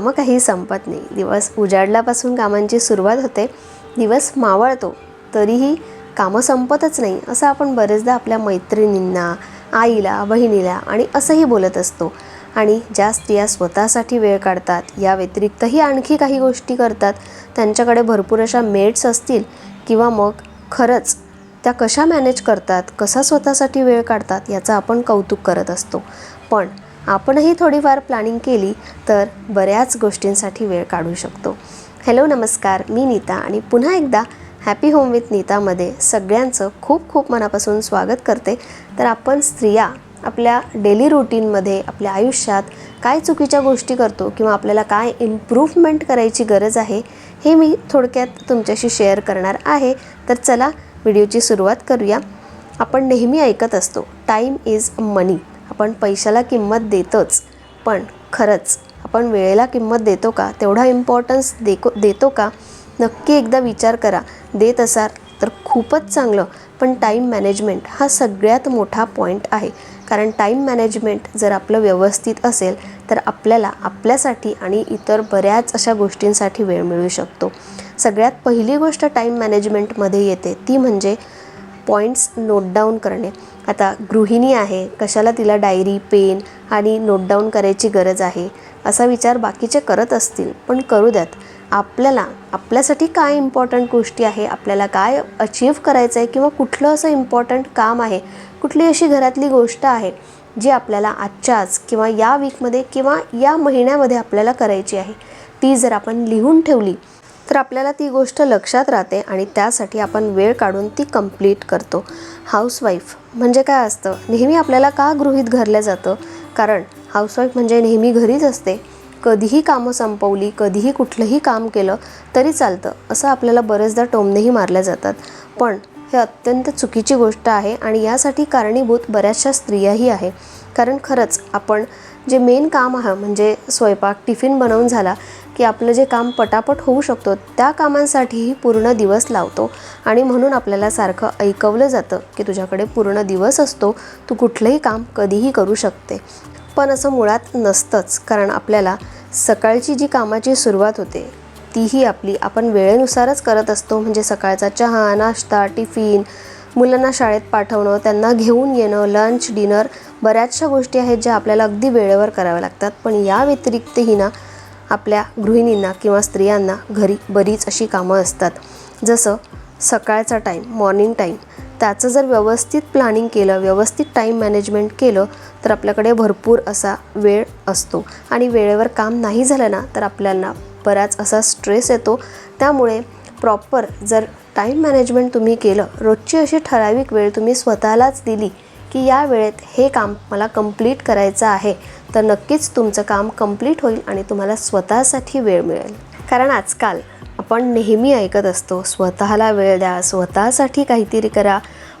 कामं काही संपत नाही. दिवस उजाडल्यापासून कामांची सुरुवात होते. दिवस मावळतो तरीही कामं संपतच नाही असं आपण बरेचदा आपल्या मैत्रिणींना आईला बहिणीला आणि असंही बोलत असतो. आणि ज्या स्त्रिया स्वतःसाठी वेळ काढतात या व्यतिरिक्तही आणखी काही गोष्टी करतात. त्यांच्याकडे भरपूर अशा मेट्स असतील किंवा मग खरंच त्या कशा मॅनेज करतात कसा स्वतःसाठी वेळ काढतात याचं आपण कौतुक करत असतो. पण आपणही थोडीफार प्लॅनिंग केली तर बऱ्याच गोष्टींसाठी वेळ काढू शकतो. हॅलो नमस्कार. मी नीता आणि पुन्हा एकदा हॅपी होम विथ नीतामध्ये सगळ्यांचं खूप खूप मनापासून स्वागत करते. तर आपण स्त्रिया आपल्या डेली रुटीनमध्ये आपल्या आयुष्यात काय चुकीच्या गोष्टी करतो किंवा आपल्याला काय इम्प्रूव्हमेंट करायची गरज आहे हे मी थोडक्यात तुमच्याशी शेअर करणार आहे. तर चला व्हिडिओची सुरुवात करूया. आपण नेहमी ऐकत असतो टाईम इज मनी आपण पैशाला किंमत देतोच. पण खरंच आपण वेळेला किंमत देतो का? तेवढा इम्पॉर्टन्स देको देतो का? नक्की एकदा विचार करा. देत असाल तर खूपच चांगलं. पण टाईम मॅनेजमेंट हा सगळ्यात मोठा पॉईंट आहे. कारण टाईम मॅनेजमेंट जर आपलं व्यवस्थित असेल तर आपल्याला आपल्यासाठी आणि इतर बऱ्याच अशा गोष्टींसाठी वेळ मिळू शकतो. सगळ्यात पहिली गोष्ट टाईम मॅनेजमेंटमध्ये येते. ती म्हणजे पॉईंट्स नोट डाऊन करणे. आता गृहिणी आहे कशाला तिला डायरी पेन आणि नोटडाऊन करायची गरज आहे? असा विचार बाकीचे करत असतील. पण करू द्यात. आपल्याला आपल्यासाठी काय इम्पॉर्टंट गोष्टी आहे? आपल्याला काय अचीव करायचं आहे किंवा कुठलं असं इम्पॉर्टंट काम आहे? कुठली अशी घरातली गोष्ट आहे जी आपल्याला आजच्याच किंवा या वीकमध्ये किंवा या महिन्यामध्ये आपल्याला करायची आहे? ती जर आपण लिहून ठेवली तर आपल्याला ती गोष्ट लक्षात राहते आणि त्यासाठी आपण वेळ काढून ती कंप्लीट करतो. हाऊसवाईफ म्हणजे काय असतं? नेहमी आपल्याला का गृहीत धरलं जातं? कारण हाऊसवाईफ म्हणजे नेहमी घरीच असते. कधीही कामं संपवली कधीही कुठलंही काम केलं तरी चालतं. असं आपल्याला बरेचदा टोमनेही मारल्या जातात. पण हे अत्यंत चुकीची गोष्ट आहे आणि यासाठी कारणीभूत बऱ्याचशा स्त्रियाही आहे. कारण खरंच आपण जे मेन काम आहे म्हणजे स्वयंपाक टिफिन बनवून झाला की आपलं जे काम पटापट होऊ शकतो त्या कामांसाठीही पूर्ण दिवस लावतो. आणि म्हणून आपल्याला सारखं ऐकवलं जातं की तुझ्याकडे पूर्ण दिवस असतो तू कुठलंही काम कधीही करू शकते. पण असं मुळात नसतंच कारण आपल्याला सकाळची जी कामाची सुरुवात होते तीही आपली आपण वेळेनुसारच करत असतो. म्हणजे सकाळचा चहा नाश्ता टिफिन मुलांना शाळेत पाठवणं त्यांना घेऊन येणं लंच डिनर बऱ्याचशा गोष्टी आहेत ज्या आपल्याला अगदी वेळेवर कराव्या लागतात. पण या व्यतिरिक्तही ना आपल्या गृहिणींना किंवा स्त्रियांना घरी बरीच अशी कामं असतात. जसं सकाळचा टाईम मॉर्निंग टाईम त्याचं जर व्यवस्थित प्लॅनिंग केलं व्यवस्थित टाईम मॅनेजमेंट केलं तर आपल्याकडे भरपूर असा वेळ असतो. आणि वेळेवर काम नाही झालं ना तर आपल्याला बराच असा स्ट्रेस येतो. त्यामुळे प्रॉपर जर टाईम मॅनेजमेंट तुम्ही केलं रोजची अशी ठराविक वेळ तुम्ही स्वतःलाच दिली की या वेळेत हे काम मला कंप्लीट करायचं आहे तर नक्कीच तुमचं काम कंप्लीट होईल आणि तुम्हाला स्वतःसाठी वेळ मिळेल. कारण आजकाल आपण नेहमी ऐकत असतो स्वतःला वेळ द्या स्वतःसाठी काहीतरी करा.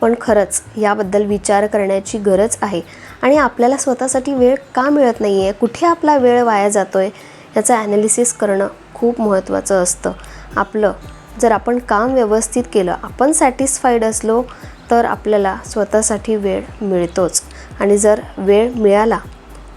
पण खरंच याबद्दल विचार करण्याची गरज आहे आणि आपल्याला स्वतःसाठी वेळ का मिळत नाही आहे कुठे आपला वेळ वाया जातो आहे याचं ॲनालिसिस करणं खूप महत्त्वाचं असतं. आपलं जर आपण काम व्यवस्थित केलं आपण सॅटिस्फाईड असलो तर आपल्याला स्वतःसाठी वेळ मिळतोच. आणि जर वेळ मिळाला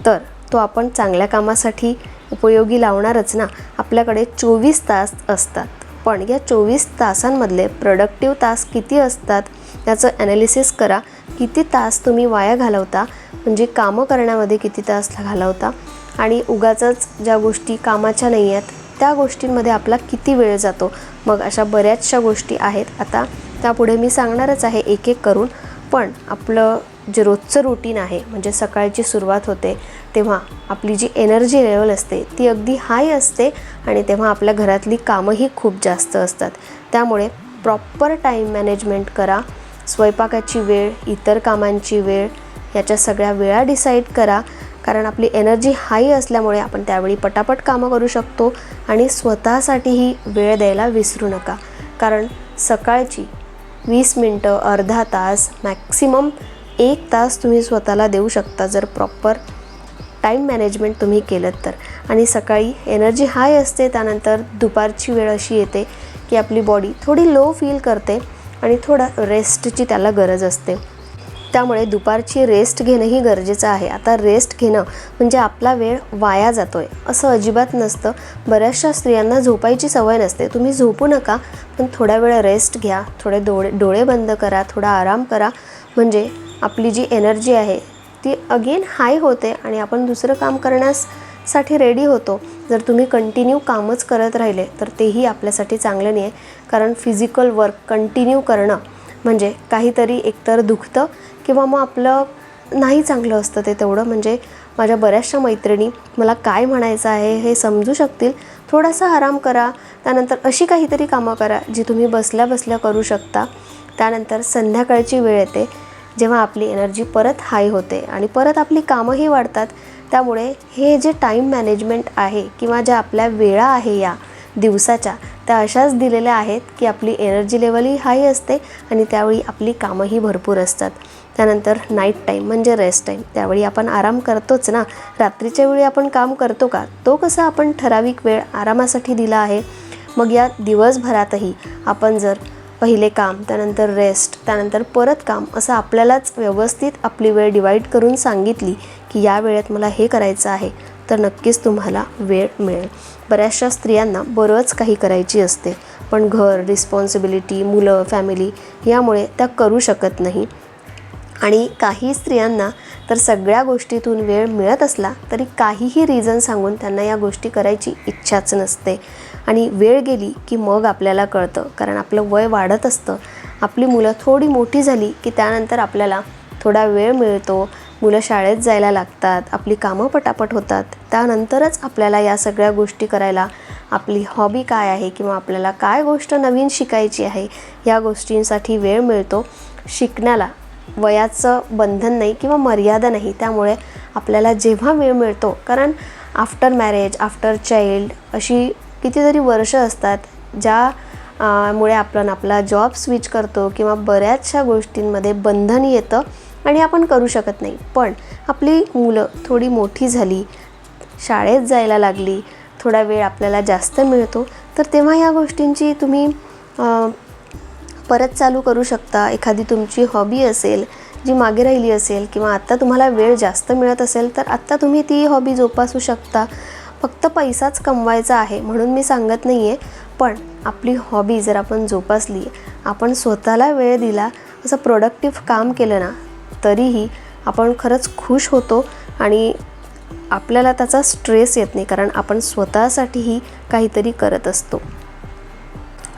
तर तो आपण चांगल्या कामासाठी उपयोगी लावणारच ना? आपल्याकडे चोवीस तास असतात. पण या चोवीस तासांमधले प्रोडक्टिव्ह तास किती असतात? याचं ॲनालिसिस करा. किती तास तुम्ही वाया घालवता? म्हणजे कामं करण्यामध्ये किती तास घालवता? आणि उगाचच ज्या गोष्टी कामाच्या नाही आहेत त्या गोष्टींमध्ये आपला किती वेळ जातो? मग अशा बऱ्याचशा गोष्टी आहेत. आता त्यापुढे मी सांगणारच आहे एक एक करून. पण आपलं जे रोजचं रुटीन आहे म्हणजे सकाळची सुरुवात होते तेव्हा आपली जी एनर्जी लेवल असते ती अगदी हाय असते आणि तेव्हा आपल्या घरातली कामंही खूप जास्त असतात. त्यामुळे प्रॉपर टाईम मॅनेजमेंट करा. स्वयंपाकाची वेळ इतर कामांची वेळ याच्या सगळ्या वेळा डिसाईड करा. कारण आपली एनर्जी हाई असल्यामुळे आपण त्यावेळी पटापट कामं करू शकतो आणि स्वतःसाठीही वेळ द्यायला विसरू नका. कारण सकाळची वीस मिनटं अर्धा तास मॅक्सिमम एक तास तुम्ही स्वतःला देऊ शकता जर प्रॉपर टाईम मॅनेजमेंट तुम्ही केलं तर. आणि सकाळी एनर्जी हाय असते त्यानंतर दुपारची वेळ अशी येते की आपली बॉडी थोडी लो फील करते आणि थोडा रेस्टची त्याला गरज असते. त्यामुळे दुपारची रेस्ट घेणंही गरजेचं आहे. आता रेस्ट घेणं म्हणजे आपला वेळ वाया जातो आहे असं अजिबात नसतं. बऱ्याचशा स्त्रियांना झोपायची सवय नसते. तुम्ही झोपू नका पण थोड्या वेळ रेस्ट घ्या. थोडे डोळे डोळे बंद करा थोडा आराम करा. म्हणजे आपली जी एनर्जी आहे ती अगेन हाय होते आणि आपण दुसरं काम करण्यास साठी रेडी होतो. जर तुम्ही कंटिन्यू कामच करत राहिले तर तेही आपल्यासाठी चांगलं नाही आहे कारण फिजिकल वर्क कंटिन्यू करणं म्हणजे काहीतरी एकतर दुखतं किंवा मग आपलं नाही चांगलं असतं ते तेवढं. म्हणजे माझ्या बऱ्याचशा मैत्रिणी मला काय म्हणायचं आहे हे समजू शकतील. थोडासा आराम करा. त्यानंतर अशी काहीतरी कामं करा जी तुम्ही बसल्या बसल्या करू शकता. त्यानंतर संध्याकाळची वेळ येते. जेव्हा आपली एनर्जी परत हाय होते आणि परत आपली कामंही वाढतात. त्यामुळे हे जे टाईम मॅनेजमेंट आहे किंवा ज्या आपल्या वेळा आहे या दिवसाच्या. त्या अशाच दिलेल्या आहेत की आपली एनर्जी लेवलही हाय असते आणि त्यावेळी आपली कामंही भरपूर असतात. त्यानंतर नाईट टाईम म्हणजे रेस्ट टाईम त्यावेळी आपण आराम करतोच ना? रात्रीच्या वेळी आपण काम करतो का? तो कसा आपण ठराविक वेळ आरामासाठी दिला आहे? मग या दिवसभरातही आपण जर पहिले काम त्यानंतर रेस्ट त्यानंतर परत काम असं आपल्यालाच व्यवस्थित आपली वेळ डिवाईड करून सांगितली की या वेळेत मला हे करायचं आहे. तर नक्कीच तुम्हाला वेळ मिळेल. बऱ्याचशा स्त्रियांना बरंच काही करायची असते. पण घर रिस्पॉन्सिबिलिटी मुलं फॅमिली यामुळे त्या करू शकत नाही. आणि काही स्त्रियांना तर सगळ्या गोष्टीतून वेळ मिळत असला तरी काहीही रिझन सांगून त्यांना या गोष्टी करायची इच्छाच नसते. आणि वेळ गेली की मग आपल्याला कळतं. कारण आपलं वय वाढत असतं. आपली मुलं थोडी मोठी झाली की त्यानंतर आपल्याला थोडा वेळ मिळतो. मुलं शाळेत जायला लागतात आपली कामं पटापट होतात. त्यानंतरच आपल्याला या सगळ्या गोष्टी करायला आपली हॉबी काय आहे किंवा आपल्याला काय गोष्ट नवीन शिकायची आहे या गोष्टींसाठी वेळ मिळतो. शिकण्याला वयाचं बंधन नाही किंवा मर्यादा नाही त्यामुळे आपल्याला जेव्हा वेळ मिळतो कारण आफ्टर मॅरेज आफ्टर चाइल्ड अशी कितीतरी वर्ष असतात ज्या मुळे आपण आपला जॉब स्विच करतो किंवा बऱ्याचशा गोष्टींमध्ये बंधन येतं. आणि आपण करू शकत नाही. पण आपली मुलं थोडी मोठी झाली शाळेत जायला लागली थोडा वेळ आपल्याला जास्त मिळतो तर तेव्हा या गोष्टींची तुम्ही परत चालू करू शकता. एखादी तुमची हॉबी असेल जी मागे राहिली असेल किंवा आत्ता तुम्हाला वेळ जास्त मिळत असेल तर आत्ता तुम्ही ती हॉबी जोपासू शकता. फक्त पैसाच कमवायचा आहे म्हणून मी सांगत नाही आहे पण आपली हॉबी जर आपण जोपासली आपण स्वतःला वेळ दिला असं प्रोडक्टिव्ह काम केलं ना तरीही आपण खरंच खुश होतो आणि आपल्याला त्याचा स्ट्रेस येत नाही कारण आपण स्वतःसाठीही काहीतरी करत असतो.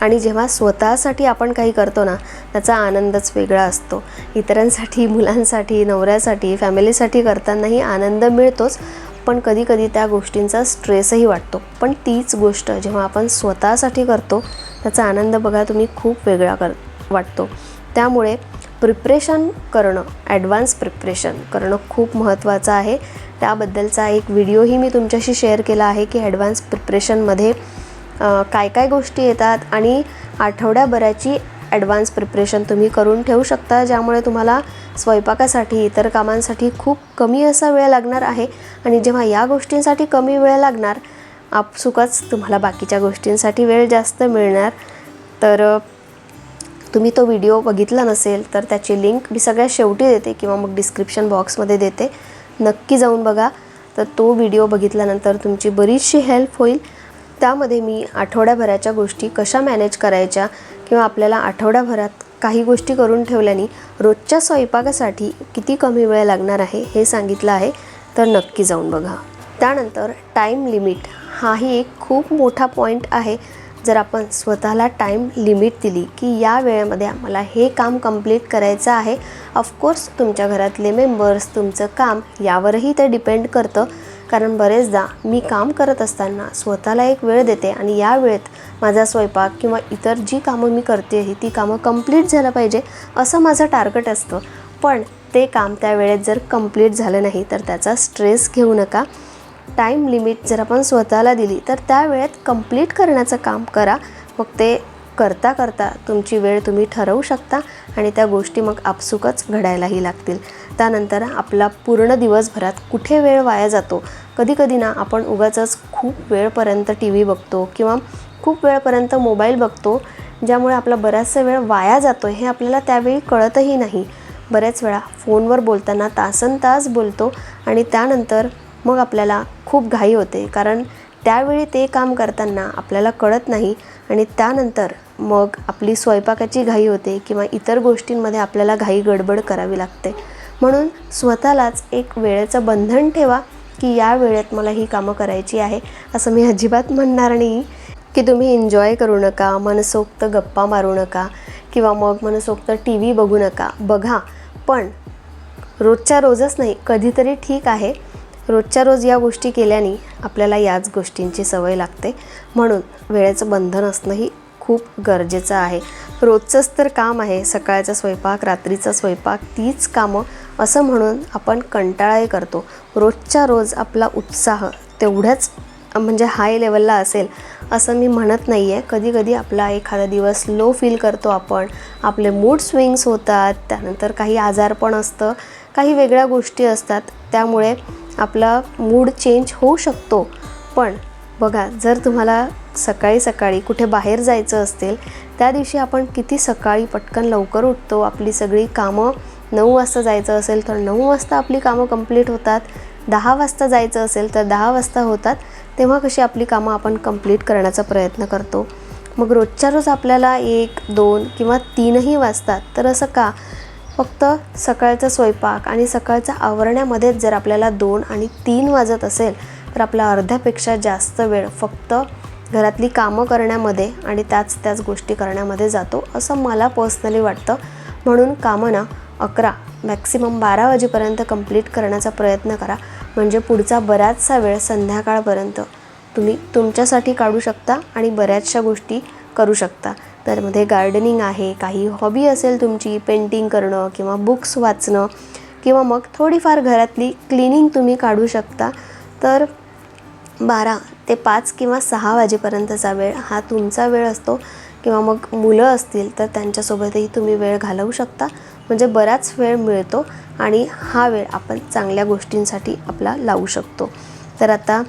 आणि जेव्हा स्वतःसाठी आपण काही करतो ना त्याचा आनंदच वेगळा असतो. इतरांसाठी मुलांसाठी नवऱ्यासाठी फॅमिलीसाठी करतानाही आनंद मिळतोच पण कधीकधी त्या गोष्टींचा स्ट्रेसही वाटतो. पण तीच गोष्ट जेव्हा आपण स्वतःसाठी करतो त्याचा आनंद बघा तुम्ही खूप वेगळा कर वाटतो. त्यामुळे प्रिप्रेशन करणं ॲडव्हान्स प्रिप्रेशन करणं खूप महत्त्वाचं आहे. त्याबद्दलचा एक व्हिडिओही मी तुमच्याशी शेअर केला आहे की ॲडव्हान्स प्रिप्रेशनमध्ये काय काय गोष्टी येतात आणि आठवड्याभराची ॲडव्हान्स प्रिप्रेशन तुम्ही करून ठेवू शकता ज्यामुळे तुम्हाला स्वयंपाकासाठी इतर कामांसाठी खूप कमी असा वेळ लागणार आहे. आणि जेव्हा या गोष्टींसाठी कमी वेळ लागणार आपसुकच तुम्हाला बाकीच्या गोष्टींसाठी वेळ जास्त मिळणार. तर तुम्ही तो व्हिडिओ बघितला नसेल तर त्याची लिंक मी सगळ्यात शेवटी देते किंवा मग डिस्क्रिप्शन बॉक्समध्ये देते. नक्की जाऊन बघा. तर तो व्हिडिओ बघितल्यानंतर तुमची बरीचशी हेल्प होईल. त्यामध्ये मी आठवड्याभराच्या गोष्टी कशा मॅनेज करायच्या किंवा आपल्याला आठवड्याभरात काही गोष्टी करून ठेवल्याने रोजच्या स्वयंपाकासाठी किती कमी वेळ लागणार आहे हे सांगितलं आहे. तर नक्की जाऊन बघा. त्यानंतर टाईम लिमिट हाही एक खूप मोठा पॉईंट आहे. जर आपण स्वतःला टाईम लिमिट दिली की या वेळेमध्ये आम्हाला हे काम कंप्लीट करायचं आहे ऑफकोर्स तुमच्या घरातले मेंबर्स तुमचं काम यावरही ते डिपेंड करतं. कारण बरेचदा मी काम करत असताना स्वतःला एक वेळ देते आणि या वेळेत माझा स्वयंपाक किंवा इतर जी कामं मी करते आहे ती कामं कंप्लीट झालं पाहिजे असं माझं टार्गेट असतं. पण ते काम त्या वेळेत जर कंप्लीट झालं नाही तर त्याचा स्ट्रेस घेऊ नका. टाईम लिमिट जर आपण स्वतःला दिली तर त्या वेळेत कंप्लीट करण्याचं काम करा. मग ते करता करता तुमची वेळ तुम्ही ठरवू शकता आणि त्या गोष्टी मग आपसुकच घडायलाही लागतील. त्यानंतर आपला पूर्ण दिवसभरात कुठे वेळ वाया जातो? कधीकधी ना आपण उगाचच खूप वेळपर्यंत टी व्ही बघतो किंवा खूप वेळपर्यंत मोबाईल बघतो ज्यामुळे आपला बराचसा वेळ वाया जातो हे आपल्याला त्यावेळी कळतही नाही. बऱ्याच वेळा फोनवर बोलताना तासन तास बोलतो आणि त्यानंतर मग आपल्याला खूप घाई होते. कारण त्यावेळी ते काम करताना आपल्याला कळत नाही आणि त्यानंतर मग आपली स्वयंपाकाची घाई होते किंवा इतर गोष्टींमध्ये आपल्याला घाई गडबड करावी लागते. म्हणून स्वतःलाच एक वेळेचं बंधन ठेवा की या वेळेत मला ही कामं करायची आहे. असं मी अजिबात म्हणणार नाही की तुम्ही एन्जॉय करू नका मनसोक्त गप्पा मारू नका किंवा मग मनसोक्त टी व्ही बघू नका. बघा पण रोजच्या रोजच नाही कधीतरी ठीक आहे. रोजच्या रोज या गोष्टी केल्याने आपल्याला याच गोष्टींची सवय लागते. म्हणून वेळेचं बंधन असणंही खूप गरजेचं आहे. रोजचंच तर काम आहे. सकाळचा स्वयंपाक रात्रीचा स्वयंपाक तीच कामं असं म्हणून आपण कंटाळाही करतो. रोजच्या रोज आपला उत्साह तेवढ्याच म्हणजे हाय लेवलला असेल असं मी म्हणत नाही आहे कधी कधी आपला एखादा दिवस लो फील करतो आपण. आपले मूड स्विंग्स होतात. त्यानंतर काही आजारपण असतं. काही वेगळ्या गोष्टी असतात. त्यामुळे आपला मूड चेंज होऊ शकतो. पण बघा जर तुम्हाला सकाळी सकाळी कुठे बाहेर जायचं असेल त्या दिवशी आपण किती सकाळी पटकन लवकर उठतो आपली सगळी कामं नऊ वाजता जायचं असेल तर नऊ वाजता आपली कामं कंप्लीट होतात दहा वाजता जायचं असेल तर दहा वाजता होतात तेव्हा कशी आपली कामं आपण कंप्लीट करण्याचा प्रयत्न करतो. मग रोजच्या रोज आपल्याला एक दोन किंवा तीनही वाजतात तर असं का? फक्त सकाळचा स्वयंपाक आणि सकाळचा आवरण्यामध्येच जर आपल्याला दोन आणि तीन वाजत असेल तर आपला अर्ध्यापेक्षा जास्त वेळ फक्त घरातली कामं करण्यामध्ये आणि त्याच त्याच गोष्टी करण्यामध्ये जातो असं मला पर्सनली वाटतं. म्हणून कामं ना अकरा मॅक्सिमम बारा वाजेपर्यंत कंप्लीट करण्याचा प्रयत्न करा. म्हणजे पुढचा बराचसा वेळ संध्याकाळपर्यंत. तुम्ही तुमच्यासाठी काढू शकता आणि बऱ्याचशा गोष्टी करू शकता. त्यामध्ये गार्डनिंग आहे काही हॉबी असेल तुमची पेंटिंग करणं किंवा बुक्स वाचणं किंवा मग थोडीफार घरातली क्लिनिंग तुम्ही काढू शकता. तर बारा ते पाच किंवा सहा वाजेपर्यंतचा वेळ हा तुमचा वेळ असतो किंवा मग मुलं असतील तर त्यांच्यासोबतही तुम्ही वेळ घालवू शकता. म्हणजे बराच वेळ मिळतो आणि हा वेळ आपण चांगल्या गोष्टींसाठी आपला लावू शकतो. तर आता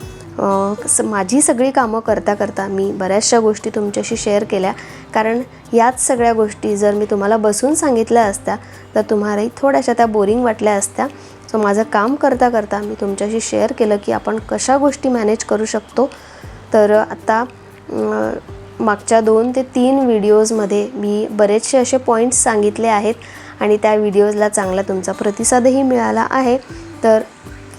स माझी सगळी कामं करता करता मी बऱ्याचशा गोष्टी तुमच्याशी शेअर केल्या. कारण याच सगळ्या गोष्टी जर मी तुम्हाला बसून सांगितल्या असत्या तर तुम्हालाही थोड्याशा त्या बोरिंग वाटल्या असत्या. सो माझं काम करता करता मी तुमच्याशी शेअर केलं की आपण कशा गोष्टी मॅनेज करू शकतो. तर आता मागच्या दोन ते तीन व्हिडिओजमध्ये मी बरेचसे असे पॉईंट्स सांगितले आहेत आणि त्या व्हिडिओजला चांगला तुमचा प्रतिसादही मिळाला आहे. तर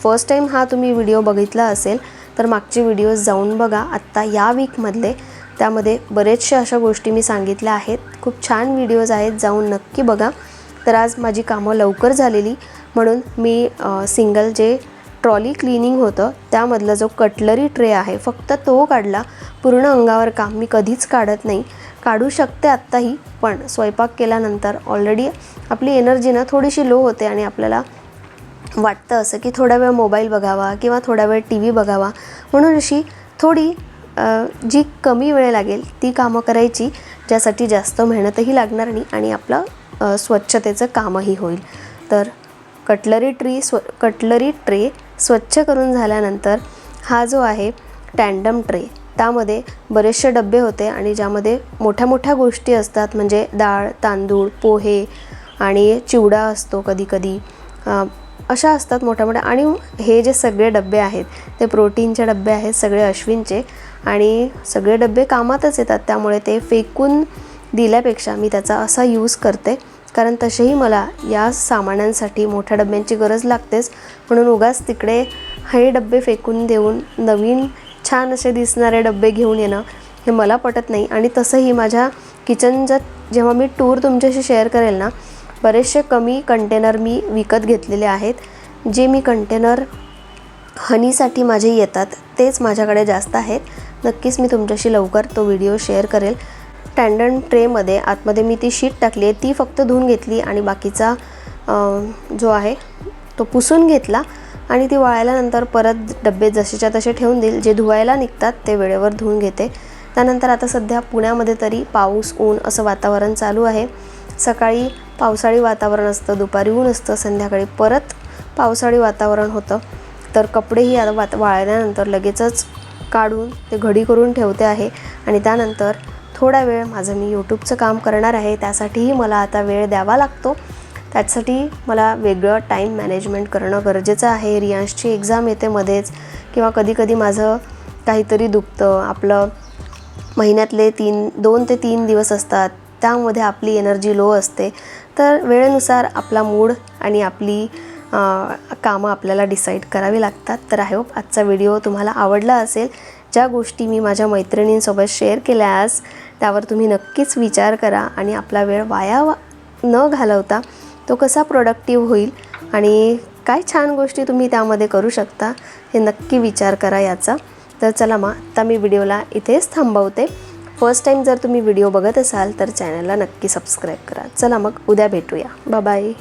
फर्स्ट टाईम हा तुम्ही व्हिडिओ बघितला असेल तर मागचे व्हिडिओज जाऊन बघा. आत्ता या वीकमधले त्यामध्ये बरेचशा अशा गोष्टी मी सांगितल्या आहेत. खूप छान व्हिडिओज आहेत जाऊन नक्की बघा. तर आज माझी कामं लवकर झालेली. म्हणून मी सिंगल जे ट्रॉली क्लिनिंग होतं त्यामधला जो कटलरी ट्रे आहे फक्त तो काढला. पूर्ण अंगावर काम मी कधीच काढत नाही. काढू शकते आत्ताही पण स्वयंपाक केल्यानंतर ऑलरेडी आपली एनर्जी ना थोडीशी लो होते आणि आपल्याला वाटतं असं की थोडा वेळ मोबाईल बघावा किंवा थोडा वेळ टी व्ही बघावा. म्हणून अशी थोडी जी कमी वेळ लागेल ती कामं करायची ज्यासाठी जास्त मेहनतही लागणार नाही आणि आपलं स्वच्छतेचं कामही होईल. तर कटलरी ट्री स्व कटलरी ट्रे स्वच्छ करून झाल्यानंतर हा जो आहे टँडम ट्रे त्यामध्ये बरेचसे डबे होते आणि ज्यामध्ये मोठ्या मोठ्या गोष्टी असतात म्हणजे डाळ तांदूळ पोहे आणि चिवडा असतो कधीकधी अशा असतात मोठ्या मोठ्या आणि हे जे सगळे डबे आहेत ते प्रोटीनचे डबे आहेत सगळे अश्विनचे. आणि सगळे डबे कामातच येतात त्यामुळे ते फेकून दिल्यापेक्षा मी त्याचा असा यूज करते. कारण तसेही मला या सामानांसाठी मोठ्या डब्यांची गरज लागतेच. म्हणून उगाच तिकडे हे डबे फेकून देऊन नवीन छान असे दिसणारे डबे घेऊन येणं हे मला पटत नाही. आणि तसंही माझ्या किचनचं जेव्हा मी टूर तुमच्याशी शेअर करेल ना बरेचसे कमी कंटेनर मी विकत घेतलेले आहेत. जे मी कंटेनर हनीसाठी माझे येतात तेच माझ्याकडे जास्त आहेत. नक्कीच मी तुमच्याशी लवकर तो व्हिडिओ शेअर करेल. टँडन ट्रेमध्ये आतमध्ये मी ती शीट टाकली आहे ती फक्त धुवून घेतली आणि बाकीचा जो आहे तो पुसून घेतला आणि ती वाळल्यानंतर परत डबे जसेच्या तसे ठेवून देईल. जे धुवायला निघतात ते वेळेवर धुवून घेते. त्यानंतर आता सध्या पुण्यामध्ये तरी पाऊस ऊन असं वातावरण चालू आहे. सकाळी पावसाळी वातावरण असतं दुपारी ऊन असतं संध्याकाळी परत पावसाळी वातावरण होतं. तर कपडेही आता वात वाळल्यानंतर लगेचच काढून ते घडी करून ठेवते आहे. आणि त्यानंतर थोडा वेळ माझं मी यूट्यूबचं काम करणार आहे. त्यासाठीही मला आता वेळ द्यावा लागतो. त्यासाठी मला वेगळं टाईम मॅनेजमेंट करणं गरजेचं आहे. रियांशची एक्झाम येते मध्येच. किंवा कधीकधी माझं काहीतरी दुखतं. आपलं महिन्यातले तीन दोन ते तीन दिवस असतात. त्यामध्ये आपली एनर्जी लो असते. तर वेळेनुसार आपला मूड आणि आपली कामं आपल्याला डिसाईड करावी लागतात. तर आय होप आजचा व्हिडिओ तुम्हाला आवडला असेल. ज्या गोष्टी मी माझ्या मैत्रिणींसोबत शेअर केल्यास त्यावर तुम्ही नक्कीच विचार करा आणि आपला वेळ वाया न घालवता तो कसा प्रोडक्टिव्ह होईल आणि काय छान गोष्टी तुम्ही त्यामध्ये करू शकता हे नक्की विचार करा याचा. तर चला मग आता मी व्हिडिओला इथेच थांबवते. फर्स्ट टाईम जर तुम्ही व्हिडिओ बघत असाल तर चॅनलला नक्की सबस्क्राईब करा. चला मग उद्या भेटूया. बाय